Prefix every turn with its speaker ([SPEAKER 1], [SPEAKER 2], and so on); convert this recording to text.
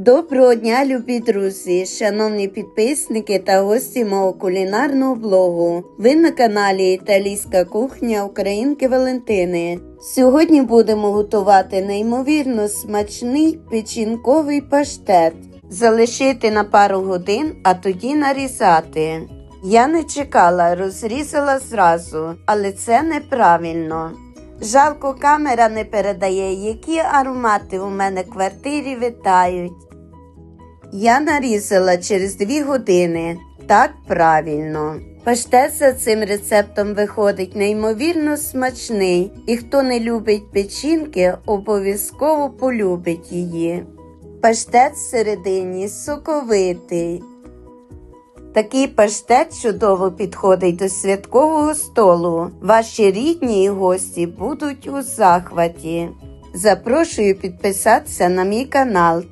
[SPEAKER 1] Доброго дня, любі друзі, шановні підписники та гості мого кулінарного блогу. Ви на каналі Італійська кухня Українки Валентини. Сьогодні будемо готувати неймовірно смачний печінковий паштет. Залишити на пару годин, а тоді нарізати. Я не чекала, розрізала зразу, але це неправильно. Жалко, камера не передає, які аромати у мене в квартирі витають. Я нарізала через 2 години. Так правильно. Паштет за цим рецептом виходить неймовірно смачний, і хто не любить печінки, обов'язково полюбить її. Паштет всередині соковитий. Такий паштет чудово підходить до святкового столу. Ваші рідні і гості будуть у захваті. Запрошую підписатися на мій канал та